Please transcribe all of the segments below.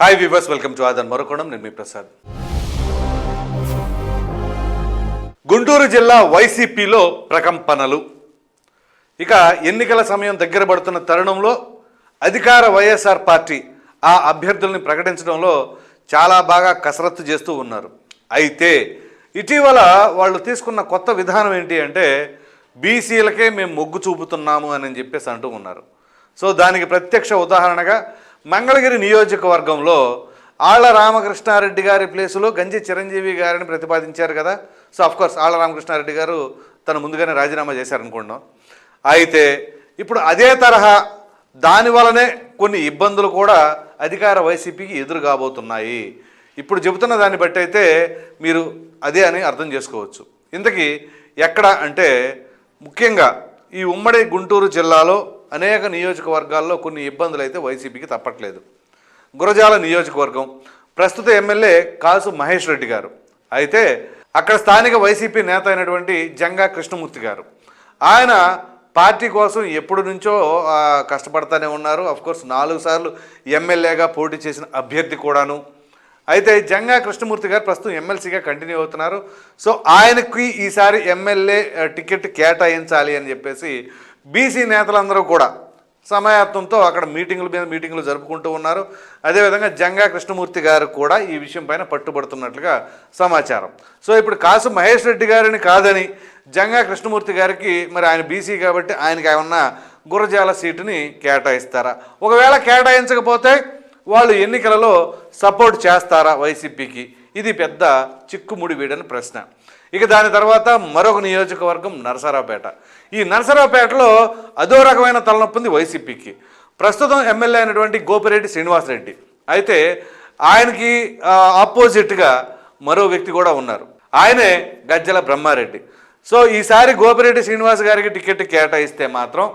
Hi viewers welcome to ఆదన్ మరొకడం నేను మీ ప్రసాద్ గుంటూరు జిల్లా వైసీపీలో ప్రకంపనలు. ఇక ఎన్నికల సమయం దగ్గర పడుతున్న తరుణంలో అధికార వైఎస్ఆర్ పార్టీ ఆ అభ్యర్థుల్ని ప్రకటించడంలో చాలా బాగా కసరత్తు చేస్తూ ఉన్నారు. అయితే ఇటీవల వాళ్ళు తీసుకున్న కొత్త విధానం ఏంటి అంటే బీసీలకే మేము మొగ్గు చూపుతున్నాము అని చెప్పేసి అంటూ ఉన్నారు. సో దానికి ప్రత్యక్ష ఉదాహరణగా మంగళగిరి నియోజకవర్గంలో ఆళ్ళ రామకృష్ణారెడ్డి గారి ప్లేసులో గంజి చిరంజీవి గారిని ప్రతిపాదించారు కదా. సో అఫ్కోర్స్ ఆళ్ళ రామకృష్ణారెడ్డి గారు తను ముందుగానే రాజీనామా చేశారనుకుంటున్నాం. అయితే ఇప్పుడు అదే తరహా దాని వలనే కొన్ని ఇబ్బందులు కూడా అధికార వైసీపీకి ఎదురు కాబోతున్నాయి. ఇప్పుడు చెబుతున్న దాన్ని బట్టి అయితే మీరు అదే అని అర్థం చేసుకోవచ్చు. ఇంతకీ ఎక్కడ అంటే ముఖ్యంగా ఈ ఉమ్మడి గుంటూరు జిల్లాలో అనేక నియోజకవర్గాల్లో కొన్ని ఇబ్బందులు అయితే వైసీపీకి తప్పట్లేదు. గురజాల నియోజకవర్గం. ప్రస్తుత ఎమ్మెల్యే కాసు మహేష్ రెడ్డి గారు. అయితే అక్కడ స్థానిక వైసీపీ నేత అయినటువంటి జంగా కృష్ణమూర్తి గారు. ఆయన పార్టీ కోసం ఎప్పటి నుంచో కష్టపడతానే ఉన్నారు. కోర్స్ నాలుగు సార్లు ఎమ్మెల్యేగా పోటీ చేసిన అభ్యర్థి కూడాను. అయితే జంగా కృష్ణమూర్తి గారు ప్రస్తుతం ఎమ్మెల్సీగా కంటిన్యూ అవుతున్నారు. సో ఆయనకి ఈసారి ఎమ్మెల్యే టికెట్ కేటాయించాలి అని చెప్పేసి బీసీ నేతలందరూ కూడా సమాయత్నంతో అక్కడ మీటింగుల మీద మీటింగులు జరుపుకుంటూ ఉన్నారు. అదేవిధంగా జంగా కృష్ణమూర్తి గారు కూడా ఈ విషయం పైన పట్టుబడుతున్నట్లుగా సమాచారం. సో ఇప్పుడు కాసు మహేష్ రెడ్డి గారిని కాదని జంగా కృష్ణమూర్తి గారికి మరి ఆయన బీసీ కాబట్టి ఆయనకి ఏమన్నా గురజాల సీటుని కేటాయిస్తారా? ఒకవేళ కేటాయించకపోతే వాళ్ళు ఎన్నికలలో సపోర్ట్ చేస్తారా వైసీపీకి? ఇది పెద్ద చిక్కుముడి వీడని ప్రశ్న. ఇక దాని తర్వాత మరొక నియోజకవర్గం నరసరావుపేట. ఈ నరసరావుపేటలో అదో రకమైన తలనొప్పి ఉంది వైసీపీకి. ప్రస్తుతం ఎమ్మెల్యే అయినటువంటి గోపిరెడ్డి శ్రీనివాసరెడ్డి. అయితే ఆయనకి ఆపోజిట్గా మరో వ్యక్తి కూడా ఉన్నారు. ఆయనే గజ్జల బ్రహ్మారెడ్డి. సో ఈసారి గోపిరెడ్డి శ్రీనివాస్ గారికి టికెట్ కేటాయిస్తే మాత్రం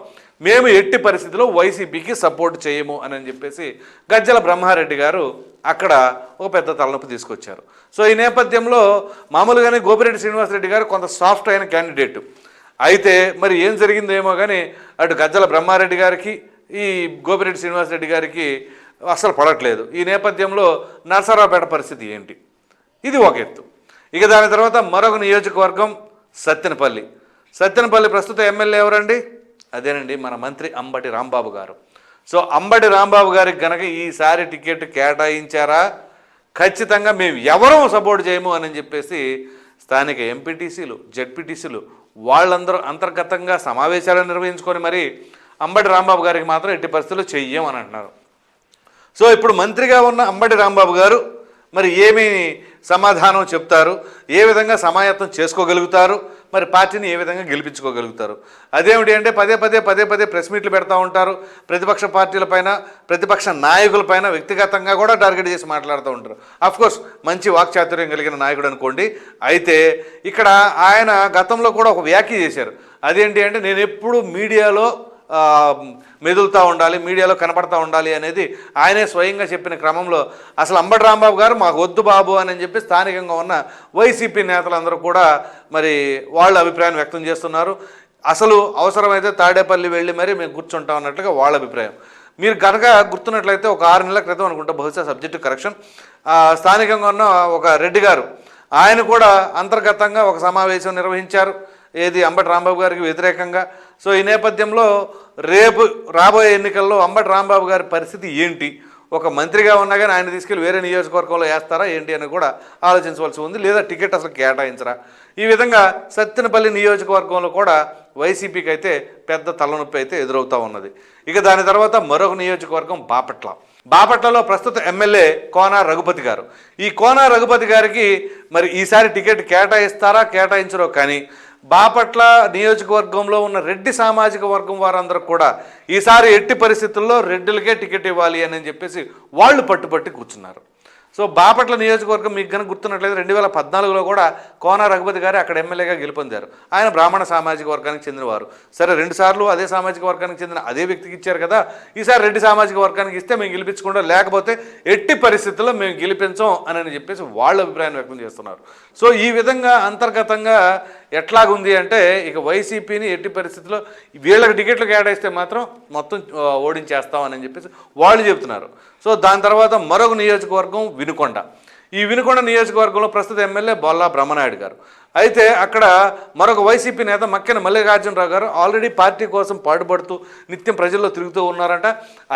మేము ఎట్టి పరిస్థితిలో వైసీపీకి సపోర్ట్ చేయము అని అని చెప్పేసి గజ్జల బ్రహ్మారెడ్డి గారు అక్కడ ఒక పెద్ద తలనొప్పి తీసుకొచ్చారు. సో ఈ నేపథ్యంలో మామూలుగానే గోపిరెడ్డి శ్రీనివాసరెడ్డి గారు కొంత సాఫ్ట్ అయిన క్యాండిడేట్. అయితే మరి ఏం జరిగిందేమో కానీ అటు గజ్జల బ్రహ్మారెడ్డి గారికి ఈ గోపిరెడ్డి శ్రీనివాసరెడ్డి గారికి అసలు పడట్లేదు. ఈ నేపథ్యంలో నరసరావుపేట పరిస్థితి ఏంటి? ఇది ఒక ఎత్తు. ఇక దాని తర్వాత మరొక నియోజకవర్గం సత్తెనపల్లి. సత్తెనపల్లి ప్రస్తుత ఎమ్మెల్యే ఎవరండి? అదేనండి మన మంత్రి అంబటి రాంబాబు గారు. సో అంబటి రాంబాబు గారికి గనక ఈసారి టికెట్ కేటాయించారా? ఖచ్చితంగా మేము ఎవరూ సపోర్ట్ చేయము అని చెప్పేసి స్థానిక ఎంపీటీసీలు జెడ్పీటీసీలు వాళ్ళందరూ అంతర్గతంగా సమావేశాలు నిర్వహించుకొని మరి అంబటి రాంబాబు గారికి మాత్రం ఎట్టి పరిస్థితుల్లో చెయ్యం అని అంటున్నారు. సో ఇప్పుడు మంత్రిగా ఉన్న అంబటి రాంబాబు గారు మరి ఏమి సమాధానం చెప్తారు? ఏ విధంగా సమాయత్తం చేసుకోగలుగుతారు? మరి పార్టీని ఏ విధంగా గెలిపించుకోగలుగుతారు? అదేమిటి అంటే పదే పదే పదే పదే ప్రెస్ మీట్లు పెడతా ఉంటారు. ప్రతిపక్ష పార్టీలపైన ప్రతిపక్ష నాయకులపైన వ్యక్తిగతంగా కూడా టార్గెట్ చేసి మాట్లాడుతూ ఉంటారు. కోర్స్ మంచి వాక్చాతుర్యం కలిగిన నాయకుడు అనుకోండి. అయితే ఇక్కడ ఆయన గతంలో కూడా ఒక వ్యాఖ్య చేశారు. అదేంటి అంటే నేను ఎప్పుడు మీడియాలో మెదులుతూ ఉండాలి మీడియాలో కనపడతా ఉండాలి అనేది ఆయనే స్వయంగా చెప్పిన క్రమంలో అసలు అంబటి రాంబాబు గారు మాకు వద్దు బాబు అని చెప్పి స్థానికంగా ఉన్న వైసీపీ నేతలందరూ కూడా మరి వాళ్ళ అభిప్రాయం వ్యక్తం చేస్తున్నారు. అసలు అవసరమైతే తాడేపల్లి వెళ్ళి మరి మేము కూర్చుంటాం అన్నట్లుగా వాళ్ళ అభిప్రాయం. మీరు కనుక గుర్తున్నట్లయితే ఒక ఆరు నెలల క్రితం అనుకుంటా బహుశా సబ్జెక్టు కరెక్షన్ స్థానికంగా ఉన్న ఒక రెడ్డి గారు ఆయన కూడా అంతర్గతంగా ఒక సమావేశం నిర్వహించారు. ఏది అంబటి రాంబాబు గారికి వ్యతిరేకంగా? సో ఈ నేపథ్యంలో రేపు రాబోయే ఎన్నికల్లో అంబటి రాంబాబు గారి పరిస్థితి ఏంటి? ఒక మంత్రిగా ఉన్నా కానీ ఆయన తీసుకెళ్ళి వేరే నియోజకవర్గంలో వేస్తారా ఏంటి అని కూడా ఆలోచించవలసి ఉంది. లేదా టికెట్ అసలు కేటాయించరా? ఈ విధంగా సత్తెనపల్లి నియోజకవర్గంలో కూడా వైసీపీకి అయితే పెద్ద తలనొప్పి అయితే ఎదురవుతూ ఉన్నది. ఇక దాని తర్వాత మరొక నియోజకవర్గం బాపట్ల. బాపట్లలో ప్రస్తుత ఎమ్మెల్యే కోన రఘుపతి గారు. ఈ కోన రఘుపతి గారికి మరి ఈసారి టికెట్ కేటాయిస్తారా కేటాయించరో కానీ బాపట్ల నియోజకవర్గంలో ఉన్న రెడ్డి సామాజిక వర్గం వారందరూ కూడా ఈసారి ఎట్టి పరిస్థితుల్లో రెడ్డిలకే టికెట్ ఇవ్వాలి అని చెప్పేసి వాళ్ళు పట్టుపట్టి కూర్చున్నారు. సో బాపట్ల నియోజకవర్గం మీకు కనుక గుర్తున్నట్లయితే రెండు వేల పద్నాలుగులో కూడా కోన రఘుపతి గారు అక్కడ ఎమ్మెల్యేగా గెలుపొందారు. ఆయన బ్రాహ్మణ సామాజిక వర్గానికి చెందినవారు. సరే రెండుసార్లు అదే సామాజిక వర్గానికి చెందిన అదే వ్యక్తికి ఇచ్చారు కదా. ఈసారి రెడ్డి సామాజిక వర్గానికి ఇస్తే మేము గెలిపించకుండా లేకపోతే ఎట్టి పరిస్థితుల్లో మేము గెలిపించం అని చెప్పేసి వాళ్ళ అభిప్రాయం వ్యక్తం చేస్తున్నారు. సో ఈ విధంగా అంతర్గతంగా ఎట్లాగుంది అంటే ఇక వైసీపీని ఎట్టి పరిస్థితుల్లో వీళ్ళకి టికెట్లు కేటాయిస్తే మాత్రం మొత్తం ఓడించేస్తామని చెప్పేసి వాళ్ళు చెప్తున్నారు సో దాని తర్వాత మరొక నియోజకవర్గం వినుకొండ. ఈ వినుకొండ నియోజకవర్గంలో ప్రస్తుత ఎమ్మెల్యే బొల్లా బ్రహ్మనాయుడు గారు. అయితే అక్కడ మరొక వైసీపీ నేత మక్కెన మల్లికార్జునరావు గారు ఆల్రెడీ పార్టీ కోసం పాటుపడుతూ నిత్యం ప్రజల్లో తిరుగుతూ ఉన్నారంట.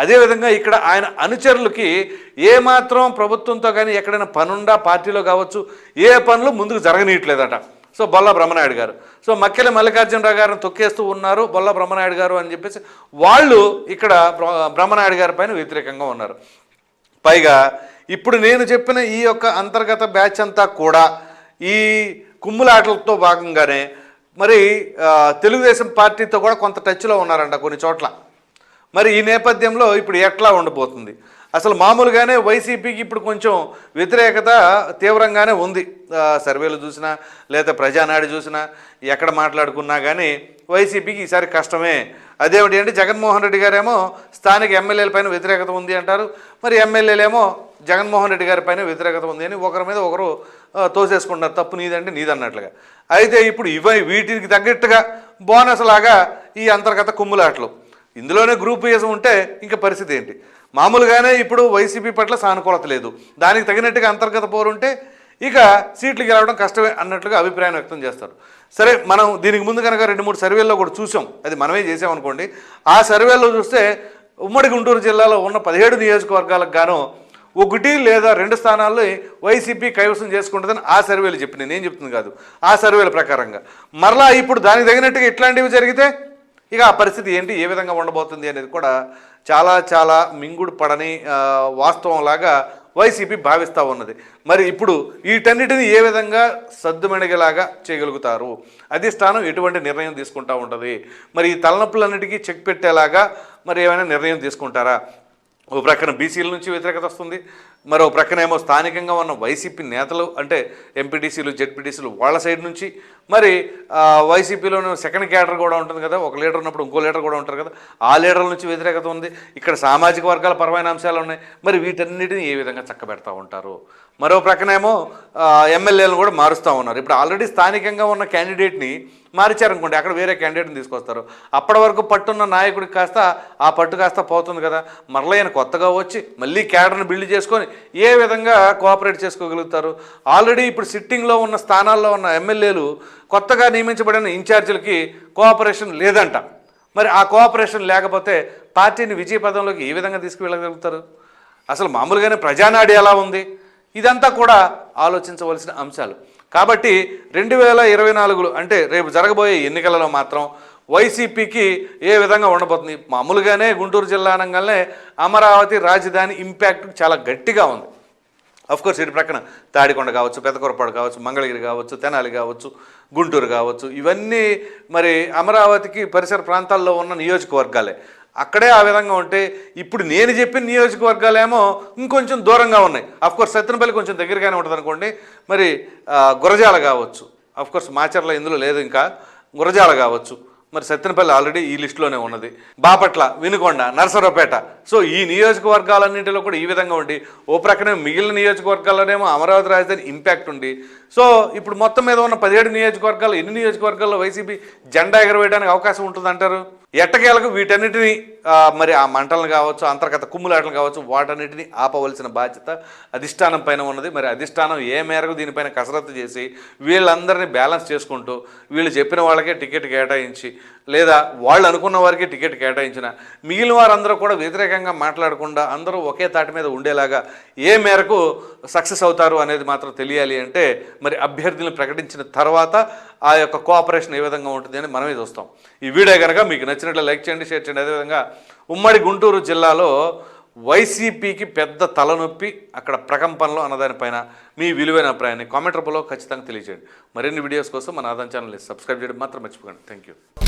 అదేవిధంగా ఇక్కడ ఆయన అనుచరులకి ఏమాత్రం ప్రభుత్వంతో కానీ ఎక్కడైనా పనుండా పార్టీలో కావచ్చు ఏ పనులు ముందుకు జరగనీయట్లేదట. సో బొల్ల బ్రహ్మనాయుడు గారు. సో మక్కెల మల్లికార్జునరావు గారిని తొక్కేస్తూ ఉన్నారు బొల్ల బ్రహ్మనాయుడు గారు అని చెప్పేసి వాళ్ళు ఇక్కడ బ్రహ్మనాయుడు గారి పైన వ్యతిరేకంగా ఉన్నారు. పైగా ఇప్పుడు నేను చెప్పిన ఈ యొక్క అంతర్గత బ్యాచ్ అంతా కూడా ఈ కుమ్ములాటలతో భాగంగానే మరి తెలుగుదేశం పార్టీతో కూడా కొంత టచ్లో ఉన్నారంట కొన్ని చోట్ల. మరి ఈ నేపథ్యంలో ఇప్పుడు ఎట్లా ఉండబోతుంది అసలు మామూలుగానే వైసీపీకి ఇప్పుడు కొంచెం వ్యతిరేకత తీవ్రంగానే ఉంది. సర్వేలు చూసినా లేదా ప్రజానాడి చూసినా ఎక్కడ మాట్లాడుకున్నా కానీ వైసీపీకి ఈసారి కష్టమే. అదేమిటి అంటే జగన్మోహన్ రెడ్డి గారేమో స్థానిక ఎమ్మెల్యేల పైన వ్యతిరేకత ఉంది అంటారు. మరి ఎమ్మెల్యేలేమో జగన్మోహన్ రెడ్డి గారి పైన వ్యతిరేకత ఉంది అని ఒకరి మీద ఒకరు ఆ, తోసేసుకుంటారు తప్పు నీదంటే నీదన్నట్లుగా. అయితే ఇప్పుడు ఇవ వీటికి తగ్గట్టుగా బోనస్ లాగా ఈ అంతర్గత కుమ్ములాటలు. ఇందులోనే గ్రూప్ గ్రూపిజం ఉంటే ఇంకా పరిస్థితి ఏంటి? మామూలుగానే ఇప్పుడు వైసీపీ పట్ల సానుకూలత లేదు. దానికి తగినట్టుగా అంతర్గత పోరు ఉంటే ఇక సీట్లు గెలవడం కష్టమే అన్నట్లుగా అభిప్రాయం వ్యక్తం చేస్తారు. సరే మనం దీనికి ముందు కనుక రెండు మూడు సర్వేల్లో కూడా చూసాం. అది మనమే చేసామనుకోండి ఆ సర్వేలో చూస్తే ఉమ్మడి గుంటూరు జిల్లాలో ఉన్న పదిహేడు నియోజకవర్గాలకు గాను ఒకటి లేదా రెండు స్థానాల్లో వైసీపీ కైవసం చేసుకుంటుందని ఆ సర్వేలు చెప్పినాయి నేను చెప్తుంది కాదు. ఆ సర్వేల ప్రకారంగా. మరలా ఇప్పుడు దానికి తగినట్టుగా ఇట్లాంటివి జరిగితే ఇక ఆ పరిస్థితి ఏంటి? ఏ విధంగా ఉండబోతుంది అనేది కూడా చాలా చాలా మింగుడు పడని వాస్తవంలాగా వైసీపీ భావిస్తూ ఉన్నది. మరి ఇప్పుడు వీటన్నిటిని ఏ విధంగా సద్దుమణిగేలాగా చేయగలుగుతారు? అధిష్టానం ఎటువంటి నిర్ణయం తీసుకుంటూ ఉంటుంది? మరి ఈ తలనొప్పులన్నిటికీ చెక్ పెట్టేలాగా మరి ఏమైనా నిర్ణయం తీసుకుంటారా? ఓ ప్రక్కన బీసీల నుంచి వ్యతిరేకత వస్తుంది. మరో ప్రక్కన ఏమో స్థానికంగా ఉన్న వైసీపీ నేతలు అంటే ఎంపీటీసీలు జెడ్పీటీసీలు వాళ్ళ సైడ్ నుంచి మరి ఆ, వైసీపీలోనే సెకండ్ క్యాడర్ కూడా ఉంటుంది కదా ఒక లీడర్ ఉన్నప్పుడు ఇంకో లీడర్ కూడా ఉంటారు కదా ఆ లీడర్ల నుంచి వ్యతిరేకత ఉంది. ఇక్కడ సామాజిక వర్గాల పరమైన అంశాలు ఉన్నాయి. మరి వీటన్నిటిని ఏ విధంగా చక్కబెడతా ఉంటారు? మరో ప్రక్కనేమో ఎమ్మెల్యేలను కూడా మారుస్తూ ఉన్నారు. ఇప్పుడు ఆల్రెడీ స్థానికంగా ఉన్న క్యాండిడేట్ని మార్చారనుకోండి అక్కడ వేరే క్యాండిడేట్ని తీసుకొస్తారు. అప్పటి వరకు పట్టున్న నాయకుడికి కాస్త ఆ పట్టు కాస్త పోతుంది కదా. మరలా ఆయన కొత్తగా వచ్చి మళ్ళీ క్యాడర్ని బిల్డ్ చేసుకొని ఏ విధంగా కోఆపరేట్ చేసుకోగలుగుతారు? ఆల్రెడీ ఇప్పుడు సిట్టింగ్లో ఉన్న స్థానాల్లో ఉన్న ఎమ్మెల్యేలు కొత్తగా నియమించబడిన ఇన్ఛార్జీలకి కోఆపరేషన్ లేదంట. మరి ఆ కోఆపరేషన్ లేకపోతే పార్టీని విజయ పదంలోకి ఏ విధంగా తీసుకువెళ్ళగలుగుతారు? అసలు మామూలుగానే ప్రజానాడి ఎలా ఉంది? ఇదంతా కూడా ఆలోచించవలసిన అంశాలు. కాబట్టి రెండు వేల ఇరవై నాలుగులో అంటే రేపు జరగబోయే ఎన్నికలలో మాత్రం వైసీపీకి ఏ విధంగా ఉండబోతుంది? మామూలుగానే గుంటూరు జిల్లా అనగానే అమరావతి రాజధాని ఇంపాక్ట్ చాలా గట్టిగా ఉంది. అఫ్ కోర్స్ ఇటు ప్రక్కన తాడికొండ కావచ్చు పెదకొరపాడు కావచ్చు మంగళగిరి కావచ్చు తెనాలి కావచ్చు గుంటూరు కావచ్చు ఇవన్నీ మరి అమరావతికి పరిసర ప్రాంతాల్లో ఉన్న నియోజకవర్గాలే. అక్కడే ఆ విధంగా ఉంటే ఇప్పుడు నేను చెప్పిన నియోజకవర్గాలేమో ఇంకొంచెం దూరంగా ఉన్నాయి. అఫ్ కోర్స్ కొంచెం దగ్గరగానే ఉంటుంది అనుకోండి. మరి గురజాల కావచ్చు. అఫ్ కోర్స్ మాచర్ల ఇందులో లేదు ఇంకా. గురజాల కావచ్చు. మరి సత్తెనపల్లి ఆల్రెడీ ఈ లిస్టులోనే ఉన్నది. బాపట్ల వినుకొండ నరసరావుపేట. సో ఈ నియోజకవర్గాలన్నింటిలో కూడా ఈ విధంగా ఉండి ఓ ప్రక్కనే మిగిలిన నియోజకవర్గాల్లోనేమో అమరావతి రాజధాని ఇంపాక్ట్ ఉంది. సో ఇప్పుడు మొత్తం మీద ఉన్న పదిహేడు నియోజకవర్గాలు ఎన్ని నియోజకవర్గాల్లో వైసీపీ జెండా ఎగరవేయడానికి అవకాశం ఉంటుందంటారు? ఎట్టకేలకు వీటన్నిటిని మరి ఆ మంటలను కావచ్చు అంతర్గత కుమ్ములాటలు కావచ్చు వాటన్నిటిని ఆపవలసిన బాధ్యత అధిష్టానం పైన ఉన్నది. మరి అధిష్టానం ఏ మేరకు దీనిపైన కసరత్తు చేసి వీళ్ళందరినీ బ్యాలెన్స్ చేసుకుంటూ వీళ్ళు చెప్పిన వాళ్ళకే టికెట్ కేటాయించి లేదా వాళ్ళు అనుకున్న వారికి టికెట్ కేటాయించిన మిగిలిన వారందరూ కూడా వ్యతిరేకంగా మాట్లాడకుండా అందరూ ఒకే తాటి మీద ఉండేలాగా ఏ మేరకు సక్సెస్ అవుతారు అనేది మాత్రం తెలియాలి అంటే మరి అభ్యర్థులను ప్రకటించిన తర్వాత ఆ యొక్క కోఆపరేషన్ ఏ విధంగా ఉంటుంది అని మనమే చూస్తాం. ఈ వీడియో కనుక మీకు నచ్చినట్లు లైక్ చేయండి షేర్ చేయండి. అదేవిధంగా ఉమ్మడి గుంటూరు జిల్లాలో వైసీపీకి పెద్ద తలనొప్పి అక్కడ ప్రకంపనలో అన్నదానిపైన మీ విలువైన అభిప్రాయాన్ని కామెంట్ రూపంలో ఖచ్చితంగా తెలియజేయండి. మరిన్ని వీడియోస్ కోసం మన ఆదాన్ ఛానల్ని సబ్స్క్రైబ్ చేయడం మాత్రం మర్చిపోకండి. Thank you